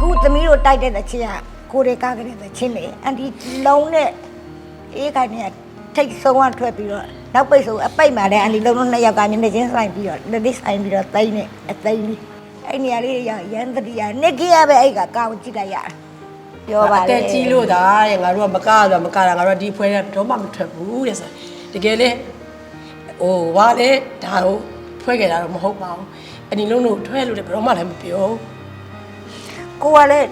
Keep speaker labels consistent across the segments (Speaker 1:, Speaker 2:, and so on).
Speaker 1: အခုသမီးတို့တိုက်တဲ့သချင်းကကိုရေကားကလေးသချင်းလေအန်တီလုံးနဲ့အေးခိုင်နဲ့ထိတ်ဆုံးကထွက်ပြီးတော့နောက်ပိတ်ဆုံးအပိတ်မှာလည်းအန်တီလုံးတို့နှစ်ယောက်ကမျက်နှာချင်းဆိုင်ပြီးတော့လက်လေးဆိုင်ပြီးတော့တိမ့်နဲ့အသိမ့်လေးအဲ့နေရာလေးရရန်တတိယနှစ်ကြီးရပဲအဲ့ကကောင်းကြည့်လိုက်ရပြောပါလေ
Speaker 2: အတက်ကြီးလို့ဒါတဲ့ငါတို့ကမကရမကတာငါတို့ကဒီဖွဲတဲ့တော့မှမထွက်ဘူးတဲ့ဆိုတကယ်လေဟိုဘာလဲဒါကိုထွက်ခဲ့တာတော့မဟုတ်ပါဘူးအနီလုံးတို့ထွက်လို့လည်းဘယ်တော့မှလည်းမပြော
Speaker 1: ကိုကလည်း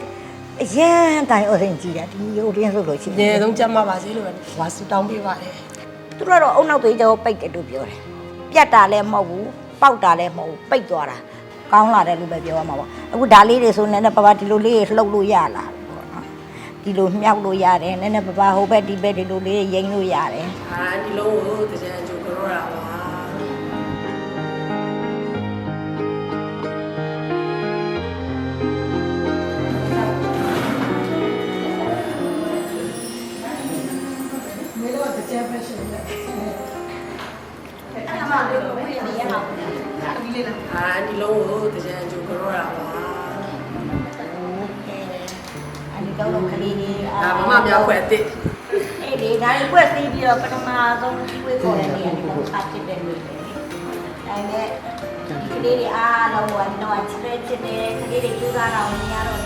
Speaker 1: အရန်တိုင်အစင်ကြည့်တာဒီဟိုတင်းဆိုလို့ရှိ
Speaker 2: အ
Speaker 1: ရ
Speaker 2: ငယ်
Speaker 1: င်
Speaker 2: ဆုံးကြမ်းမပါစေလို့ပဲဝါဆူတောင်းပေးပါတယ်
Speaker 1: သူတို့ကတော့အုံနောက်သေးကြောပိတ်တယ်လို့ပြောတယ်ပြတ်တာလည်းမဟုတ်ဘူးပေါက်တာလည်းမဟုတ်ဘူးပိတ်သွားတာကောင်းလာတယ်လို့ပဲပြောရမှာပေါ့အခုဒါလေးတွေဆိုနည်းနည်းပါးပါးဒီလိုလေးတွေလှုပ်လို့ရလာပေါ့နော်ဒီလိုမြောက်လို့ရတယ်နည်းနည်းပါးပါးဟိုဘက်ဒီဘက်ဒီလိုလေးရိမ့်လို့ရတယ်
Speaker 2: အာအနီလုံးကိုတကြံကြိုကြောတာပါ အဲ
Speaker 1: ဒီတော့ကလေးလေး
Speaker 2: ဒါမမမြောက်ခွဲအစ်စ်
Speaker 1: အဲ့ဒီဒါလေးကွက်စီးပြီးတော့ပထမဆုံးဒီဝေးပေါ်တဲ့နေရာကိုစဖြစ်တယ်လို့ဒါနဲ့ဒီကလေးတွေအားလုံးကတော့ချစ်တဲ့ချစ်တဲ့ကလေးတွေကျူးစားတော့နေရတော့လ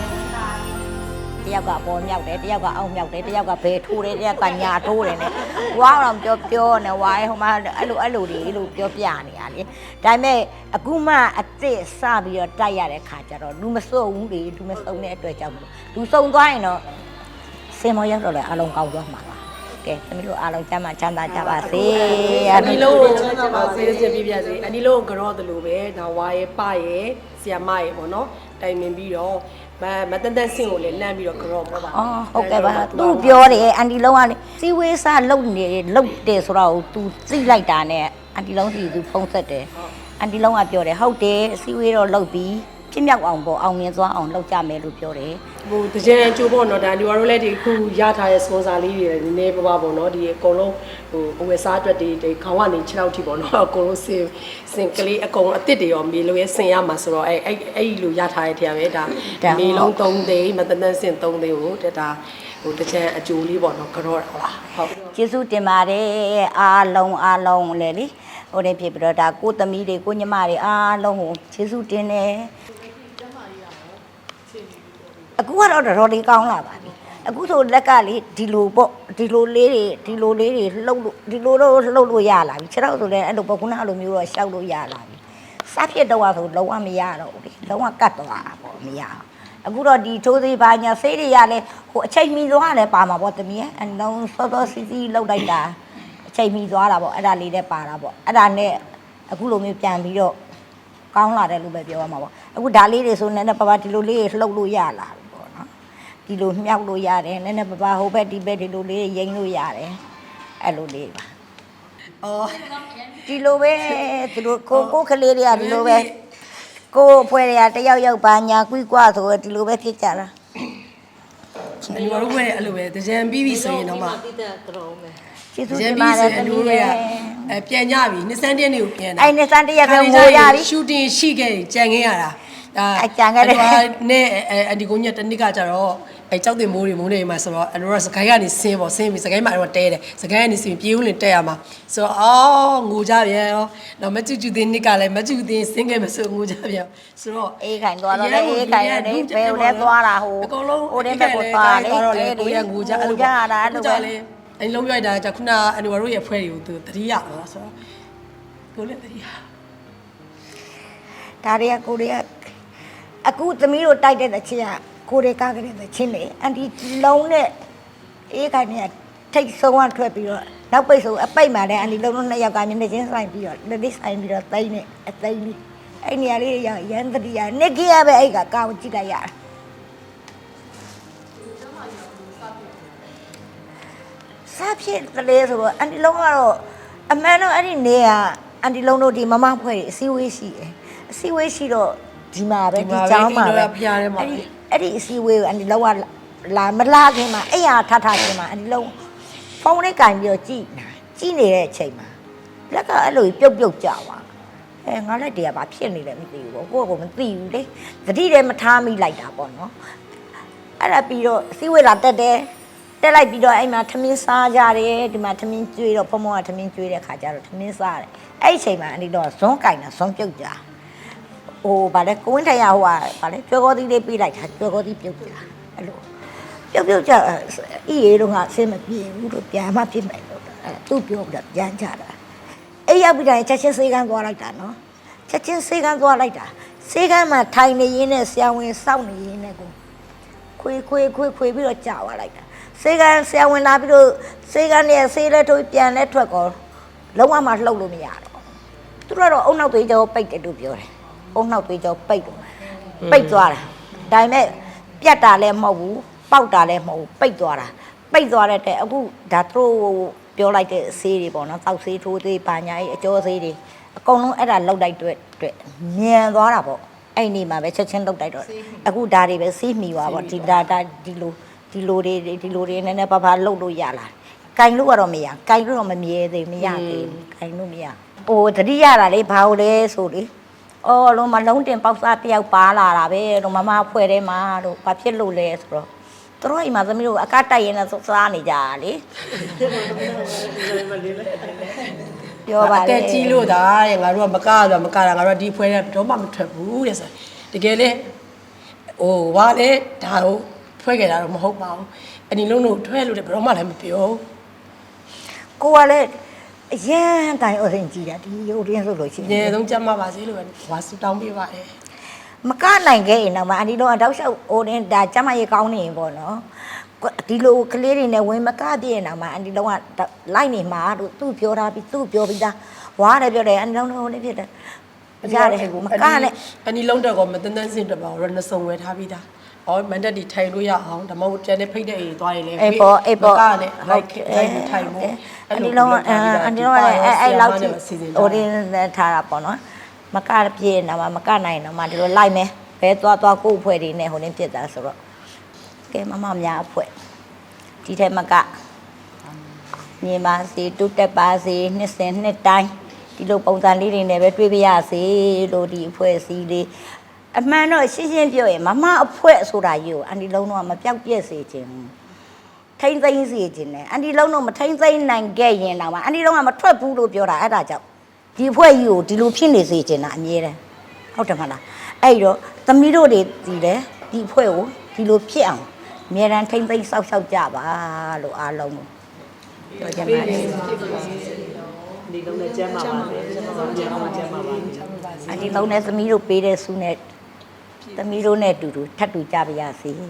Speaker 1: ည်းတ ယောက်ကပေါ်မြောက်တယ်တယောက်ကအောက်မြောက်တယ်တယောက်ကဘယ်ထိုးတယ်တယောက်ကညာထိုးတယ်နဲ့ဝါတော့ပြောပြောနေဝါဟိုမှာအဲ့လိုအဲ့လိုတွေလို့ပြောပြနေရလေဒါပေမဲ့အခုမှအစ်စ်စပြီးတော့တိုက်ရတဲ့ခါကျတော့လူမစုံဘူးလေလူမစုံတဲ့အတွက်ကြောင့်လူစုံသွားရင်တော့စင်မောရောက်တော့လေအားလုံးကောင်းသွားမှာပါကဲသမီးတို့အားလုံးကျမ်းမာချမ်းသာကြပါစေ
Speaker 2: အနီလုံးကိုချမ်းသာပါစေစေပြပြစေအနီလုံးကိုကြောတယ်လို့ပဲဒါဝါရဲ့ပရဲ့ဆီယမရဲ့ပေါ့နော်တိုင်ပင်ပြီးတော့ မမတန်တန်ဆင့်ကိုလည်းလမ်းပြီးတော့ကြောပေါ့ပါ
Speaker 1: အော်ဟုတ်ကဲ့ပါသူပြောတယ်အန်တီလုံးကလေစီဝေးစားလုံနေလုံတယ်ဆိုတော့ तू သိလိုက်တာနဲ့အန်တီလုံးစီသူဖုံးဆက်တယ်အန်တီလုံးကပြောတယ်ဟုတ်တယ်စီဝေးတော့လုံပြီး ပြမြောက်အောင်ပေါ့အောင်မြင်သွားအောင်လုပ်ကြမယ်လို့ပြောတယ်
Speaker 2: ဟိုတကြံကြိုပေါ့နော်ဒါဒီဝါတို့လည်းဒီခုရထားတဲ့ sponsor လေးတွေနည်းနည်းပါးပါးပေါ့နော်ဒီအကုန်လုံးဟိုအဝယ်စားအတွက်ဒီဒီခေါင်းကနေ6လောက်ထိပေါ့နော်အကုန်လုံးစင်စင်ကလေးအကုန်အစ်စ်တွေရောမေလို့ရဆင်ရမှာဆိုတော့အဲအဲ့အဲ့ဒီလိုရထားတဲ့တရားပဲဒါမေလုံး3သိန်းမတန်တန်ဆင်3သိန်းကိုတက်တာဟိုတကြံအကျိုးလေးပေါ့နော်ကြောတာဟုတ်လားဟုတ်
Speaker 1: ကျေးဇူးတင်ပါတယ်အားလုံးအားလုံးလေလေဟိုတည်းဖြစ်ပြီးတော့ဒါကိုသမီးတွေကိုညီမတွေအားလုံးကိုကျေးဇူးတင်တယ် အခုကတော့တော်တော်လေးကောင်းလာပါပြီအခုဆိုလက်ကလေဒီလိုပေါ့ဒီလိုလေးတွေဒီလိုလေးတွေလှုပ်လို့ဒီလိုတော့လှုပ်လို့ရလာပြီခြေတော့ဆိုလည်းအဲ့လိုပေါ့ခုနအဲ့လိုမျိုးတော့ရှောက်လို့ရလာပြီစားဖြစ်တော့ဆိုလုံးဝမရတော့ဘူးလေလုံးဝကတ်သွားတာပေါ့မရအောင်အခုတော့ဒီထိုးသေးပါညာဆေးတွေကလည်းဟိုအချိန်မီသွားလည်းပါမှာပေါ့တမီးရဲ့အလုံးစောစောစီစီလှုပ်လိုက်တာအချိန်မီသွားတာပေါ့အဲ့ဒါလေးလည်းပါတာပေါ့အဲ့ဒါနဲ့အခုလိုမျိုးပြန်ပြီးတော့ကောင်းလာတယ်လို့ပဲပြောရမှာပေါ့အခုဒါလေးတွေဆိုနည်းနည်းပါးပါးဒီလိုလေးတွေလှုပ်လို့ရလာပြီပေါ့နော် ဒီလိုမြောက်လို့ရတယ်နည်းနည်းပါးပါးဟိုဘက်ဒီဘက်ဒီလိုလေးရိမ့်လို့ရတယ်အဲ့လိုလေးပါ
Speaker 2: အော်
Speaker 1: ဒီလိုပဲသူတို့ကိုကိုကလေးတွေကဒီလိုပဲကိုအဖွဲ့တွေကတယောက်ယောက်ပါညာကွီးကွာဆိုတော့ဒီလိုပဲဖြစ်ကြတာ
Speaker 2: ဒီဝါတို့ကလည်းအဲ့လိုပဲတကြံပြီးပြီဆိုရင်တော့မှ
Speaker 1: ကျေးဇူး
Speaker 2: တကြံ
Speaker 1: တင်
Speaker 2: ပြီး
Speaker 1: ပါတ
Speaker 2: ဆို
Speaker 1: ယ်
Speaker 2: ရင်
Speaker 1: တ
Speaker 2: လူ
Speaker 1: မီး
Speaker 2: တွေ
Speaker 1: ရဲ့
Speaker 2: ကအဲပြန်ကြပြီနှစ်စန်းတင်းတွေကိုပြန်တာ
Speaker 1: အဲ့နဲ့စန်တရက်ပဲငိုရပြီ
Speaker 2: ရှူတင်ရှိခဲ့ကြံခဲ့ရတာ ဒါ
Speaker 1: အဲ့ကြံခဲ့တယ်
Speaker 2: အဲ့ဒါနဲ့အဲအဒီကုညက်တနစ်ကကြတော့အဲကြောက်တင်မိုးတွေမိုးနေမှာဆိုတော့အဲ့တော့စကိုင်းကနေဆင်းပေါ့ဆင်းပြီးစကိုင်းမှာတော့တဲတယ်စကိုင်းကနေဆင်းပြေးဦးလင်တဲရမှာဆိုတော့အော်ငိုကြပြန်ရောတော့မကျူကျူတင်နစ်ကလည်းမကျူတင်ဆင်းခဲ့မဆိုငိုကြပြန်ဆိုတော့
Speaker 1: အေးခိုင်သွားတော့လေအေးခိုင်ရတယ်ဘယ်ကိုလဲသွားတာဟို
Speaker 2: အကုန်လုံး
Speaker 1: ဟိုတဲ့ဘက်ကိုသွားလေ
Speaker 2: တော့လေကိုရငိုကြအဲ့လို
Speaker 1: ကြတာအဲ့လိုပဲ
Speaker 2: လေအဲ့လုံးရိုက်တာじゃခုနအန်ဝါတို့ရဲ့ဖွဲ့တွေကိုသူတတိယပါဆိုတော့ကိုလည်းတတိယ
Speaker 1: ဒါတွေကကိုတွေက အခုသမီးတို့တိုက်တဲ့သချင်းကကိုတွေကားကလေးသချင်းလေအန်တီလုံးနဲ့အေးခိုင်နဲ့ထိတ်ဆုံးကထွက်ပြီးတော့နောက်ပိတ်ဆုံးအပိတ်မှာလည်းအန်တီလုံးတို့နှစ်ယောက်ကမျက်နှာချင်းဆိုင်ပြီးတော့လက်လေးဆိုင်ပြီးတော့တိမ့်နဲ့အသိမ့်လေးအဲ့နေရာလေးရရန်တတိယနှစ်ကြီးရပဲအဲ့ကကောင်းကြည့်လိုက်ရစားဖြစ်ကလေးဆိုတော့အန်တီလုံးကတော့အမှန်တော့အဲ့ဒီနေကအန်တီလုံးတို့ဒီမမဖွဲ့တွေအစည်းအဝေးရှိတယ်အစည်းအဝေးရှိတော့ ဒီမှာပဲဒီကျောင်းမှာပဲ
Speaker 2: ဖျားထဲမှာ
Speaker 1: အဲ့ဒီအဲ့ဒီအစည်းအဝေးကိုအန်ဒီလောကလာမလာခင်မှာအဲ့ဟာထထခင်မှာအန်ဒီလုံးဖုန်းလေးကင်ပြီးတော့ကြည်နာကြည်နေတဲ့အချိန်မှာလက်ကအဲ့လိုပြုတ်ပြုတ်ကြသွားအဲငါလည်းတရားဘာဖြစ်နေလဲမသိဘူးပေါ့ကိုယ့်ကိုယ်မသိဘူးလေသတိလည်းမထားမိလိုက်တာပေါ့နော်အဲ့ဒါပြီးတော့စီဝေလာတက်တယ်တက်လိုက်ပြီးတော့အဲ့မှာထမင်းစားကြတယ်ဒီမှာထမင်းကျွေးတော့ဖမောကထမင်းကျွေးတဲ့ခါကျတော့ထမင်းစားတယ်အဲ့ဒီအချိန်မှာအန်ဒီတော့ဇွန်းကင်တာဇွန်းပြုတ်ကြ ဟိုဗာလဲကိုဝင်းထရဟိုကဗာလဲကျွဲကောသီးလေးပေးလိုက်တာကျွဲကောသီးပြုတ်ကြအဲ့လိုပြုတ်ပြုတ်ကြအေးရေတော့ငါအဆင်မပြေဘူးလို့ပြန်မှဖြစ်မယ်လို့အဲ့သူ့ပြောပြီးတော့ပြန်ကြတာအဲ့ရောက်ပြီးတိုင်းချက်ချင်းစေးကန်းသွားလိုက်တာနော်ချက်ချင်းစေးကန်းသွားလိုက်တာစေးကန်းမှာထိုင်နေရင်းနဲ့ဆရာဝန်စောင့်နေရင်းနဲ့ကိုခွေခွေခွေခွေပြီးတော့ကြာသွားလိုက်တာစေးကန်းဆရာဝန်လာပြီးတော့စေးကန်းနဲ့စေးလက်ထုတ်ပြန်လက်ထွက်ကောလုံးဝမှလှုပ်လို့မရတော့သူတို့ကတော့အုံနောက်သွေးကြောပိတ်တယ်လို့ပြောတယ် အုံနောက်သွေးကြောပိတ်တော့ပိတ်သွားတာဒါပေမဲ့ပြတ်တာလည်းမဟုတ်ဘူးပေါက်တာလည်းမဟုတ်ဘူးပိတ်သွားတာပိတ်သွားတဲ့တဲ့အခုဒါသူတို့ပြောလိုက်တဲ့ဆေးတွေပေါ့နော်တောက်ဆေးထိုးသေးပါညာကြီးအကျော်ဆေးတွေအကုန်လုံးအဲ့ဒါလောက်လိုက်တွေ့တွေ့မြန်သွားတာပေါ့အဲ့ဒီမှာပဲချက်ချင်းလောက်လိုက်တော့အခုဒါတွေပဲဆေးမိသွားပေါ့ဒီဒါဒါဒီလိုဒီလိုတွေဒီလိုတွေနည်းနည်းပါးပါးလှုပ်လို့ရလာကင်လို့ကတော့မရကင်လို့တော့မမြဲသေးမရသေးဘူးကင်လို့မရဟိုတတိရတာလေဘာလို့လဲဆိုလေ အော်လုံးမလုံးတင်ပေါက်စားတယောက်ပါလာတာပဲတော့မမဖွဲ့ထဲမှာတော့ဘာဖြစ်လို့လဲဆိုတော့သူတို့အိမ်မှာသမီးတို့အကတိုက်ရင်လည်းစားနေကြတာလေပြောပါ
Speaker 2: အ
Speaker 1: လေ
Speaker 2: ကဲကြီးလို့ဒါတဲ့ငါတို့ကမကရတော့မကတာငါတို့ကဒီဖွဲတဲ့တော့မှမထွက်ဘူးတဲ့ဆိုတကယ်လေဟိုဘာလဲဒါတော့ဖွဲ့ခဲ့တာတော့မဟုတ်ပါဘူးအနီလုံးတို့ထွက်လို့တဲ့ဘယ်တော့မှလည်းမပြော
Speaker 1: ကိုကလည်း အရင်တိုင်အရင်ကြည့်တာဒီရုပ်ရင်းဆိုလို့ရှိ
Speaker 2: အ
Speaker 1: ရ
Speaker 2: ငယ်
Speaker 1: င်
Speaker 2: ဆုံးကြမ်းမပါစေလို့ပဲဝါစူတောင်းပေးပါတယ်
Speaker 1: မကနိုင်ခဲ့ရင်တော့မအန်ဒီတော့အတော့ရှောက်ဟိုတင်းဒါကျမရေကောင်းနေရင်ပေါ့နော်ဒီလိုကလေးတွေနဲ့ဝင်မကပြည့်ရင်တော့မအန်ဒီတော့ကလိုက်နေမှာတို့သူ့ပြောတာပြီးသူ့ပြောပြီးသားဝါတယ်ပြောတယ်အန်ဒီတော့ဟိုနေဖြစ်တယ်ရတယ်မကနဲ့
Speaker 2: အနီလုံးတော့ကမတန်းတန်းစင်တော့ပါတော့နှစ်စုံဝယ်ထားပြီးသား အော်မန်တက်ဒီထိုင်လို့ရအောင်ဒါမှမဟုတ်ကျန်တဲ့ဖိတ်တဲ့အိမ်သွားရင်လည်း
Speaker 1: အေးပေါ့အေးပေါ့
Speaker 2: မကနဲ့လိုက်လိုက်ထိုင်ဖို့
Speaker 1: အန်ဒီလုံးအန်ဒီလုံးအဲ့အဲ့လောက်ကြီးဟိုတင်းထားတာပေါ့နော်မကပြည့်နေမှာမကနိုင်တော့မှဒီလိုလိုက်မယ်ဘဲသွားသွားကို့အဖွဲ့တွေနဲ့ဟိုနေဖြစ်တာဆိုတော့ကဲမမများအဖွဲ့ဒီထဲမှာကညီမစီတုတက်ပါစီနှစ်စဉ်နှစ်တိုင်းဒီလိုပုံစံလေးတွေနဲ့ပဲတွေ့ပြရစီလို့ဒီအဖွဲ့အစည်းလေး အမှန်တော့ရှင်းရှင်းပြောရင်မမအဖွဲ့ဆိုတာကြီးကိုအန်ဒီလုံးတော့မပြောက်ပြက်စေခြင်းဘူးထိမ့်သိမ့်စီခြင်းနဲ့အန်ဒီလုံးတော့မထိမ့်သိမ့်နိုင်ခဲ့ရင်တော့အန်ဒီလုံးကမထွက်ဘူးလို့ပြောတာအဲ့ဒါကြောင့်ဒီဖွဲ့ကြီးကိုဒီလိုဖြစ်နေစေခြင်းတာအမြဲတမ်းဟုတ်တယ်မလားအဲ့တော့သမီးတို့တွေဒီလေဒီဖွဲ့ကိုဒီလိုဖြစ်အောင်အမြဲတမ်းထိမ့်သိမ့်စောက်စောက်ကြပါလို့အားလုံးကိုပြောချင်ပါတယ်
Speaker 3: ဒီလုံးနဲ့ကျမ်းပါပါပဲကျမ်းပါပါကျမ်းပါပါကျမ်းပါပါ
Speaker 1: အန်ဒီလုံးနဲ့သမီးတို့ပေးတဲ့ဆုနဲ့ သမီးတို့နဲ့အတူတူထပ်တူကြပါရစေလို့